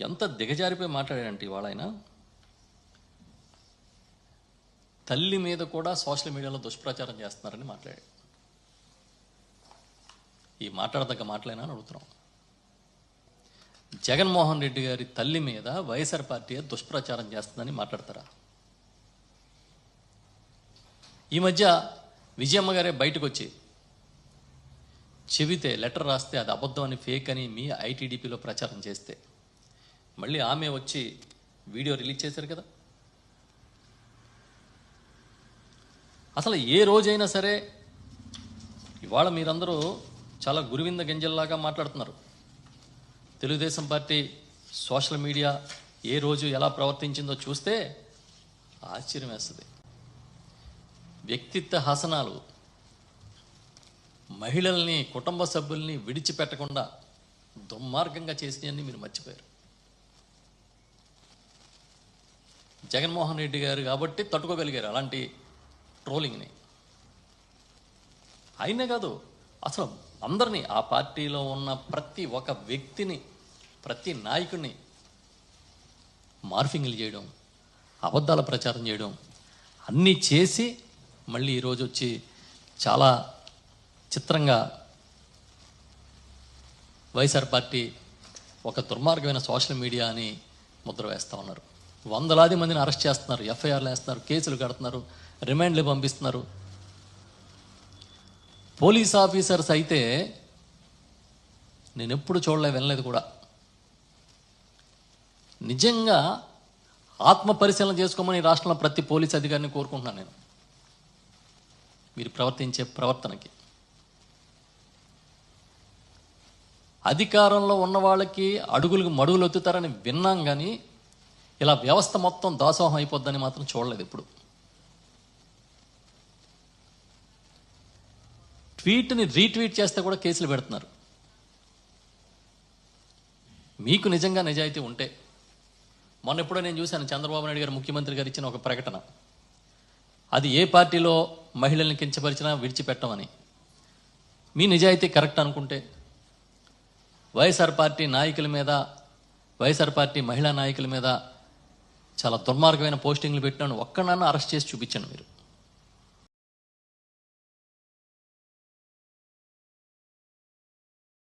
ఎంత దిగజారిపోయి మాట్లాడారంటే ఇవాళ ఆయన? తల్లి మీద కూడా సోషల్ మీడియాలో దుష్ప్రచారం చేస్తున్నారని మాట్లాడాడు. ఈ మాట్లాడదగ్గ మాటలేనా అని అడుగుతున్నాం. జగన్మోహన్ రెడ్డి గారి తల్లి మీద వైఎస్ఆర్ పార్టీ దుష్ప్రచారం చేస్తుందని మాట్లాడతారా? ఈ మధ్య విజయమ్మ గారే బయటకు వచ్చి చెబితే లెటర్ రాస్తే అది అబద్ధం అని ఫేక్ అని మీ ఐటీడీపీలో ప్రచారం చేస్తే మళ్ళీ ఆమె వచ్చి వీడియో రిలీజ్ చేశారు కదా. అసలు ఏ రోజైనా సరే ఇవాళ మీరందరూ చాలా గురువింద గింజల్లాగా మాట్లాడుతున్నారు. తెలుగుదేశం పార్టీ సోషల్ మీడియా ఏ రోజు ఎలా ప్రవర్తించిందో చూస్తే ఆశ్చర్యం వేస్తుంది. వ్యక్తిత్వ హసనాలు మహిళల్ని కుటుంబ సభ్యుల్ని విడిచిపెట్టకుండా దుర్మార్గంగా చేసినవన్నీ మీరు మర్చిపోయారు. జగన్మోహన్ రెడ్డి గారు కాబట్టి తట్టుకోగలిగారు అలాంటి ట్రోలింగ్ని. అయినా కాదు అసలు అందరినీ ఆ పార్టీలో ఉన్న ప్రతి ఒక్క వ్యక్తిని ప్రతి నాయకుడిని మార్ఫింగ్లు చేయడం అబద్ధాల ప్రచారం చేయడం అన్నీ చేసి మళ్ళీ ఈరోజు వచ్చి చాలా చిత్రంగా వైఎస్ఆర్ పార్టీ ఒక దుర్మార్గమైన సోషల్ మీడియా అని ముద్ర వేస్తూ ఉన్నారు. వందలాది మందిని అరెస్ట్ చేస్తున్నారు ఎఫ్ఐఆర్లు వేస్తున్నారు కేసులు కడుతున్నారు రిమాండ్లు పంపిస్తున్నారు. పోలీస్ ఆఫీసర్స్ అయితే నేను ఎప్పుడు చూడలే వినలేదు కూడా. నిజంగా ఆత్మ పరిశీలన చేసుకోమని రాష్ట్రంలో ప్రతి పోలీస్ అధికారిని కోరుకుంటున్నాను నేను. మీరు ప్రవర్తించే ప్రవర్తనకి. అధికారంలో ఉన్న వాళ్ళకి అడుగులకు మడుగులు ఒత్తుతారని విన్నాం కానీ ఇలా వ్యవస్థ మొత్తం దాసోహం అయిపోద్దని మాత్రం చూడలేదు ఇప్పుడు ట్వీట్ని రీట్వీట్ చేస్తే కూడా కేసులు పెడుతున్నారు. మీకు నిజంగా నిజాయితీ ఉంటే మొన్న ఎప్పుడో నేను చూశాను చంద్రబాబు నాయుడు గారు ముఖ్యమంత్రి గారు ఇచ్చిన ఒక ప్రకటన. అది ఏ పార్టీలో మహిళల్ని కించపరిచినా విడిచిపెట్టమని. మీ నిజాయితీ కరెక్ట్ అనుకుంటే వైఎస్ఆర్ పార్టీ నాయకుల మీద వైఎస్ఆర్ పార్టీ మహిళా నాయకుల మీద చాలా దుర్మార్గమైన పోస్టింగ్లు పెట్టినాను. ఒక్కడన్నా అరెస్ట్ చేసి చూపించాను మీరు.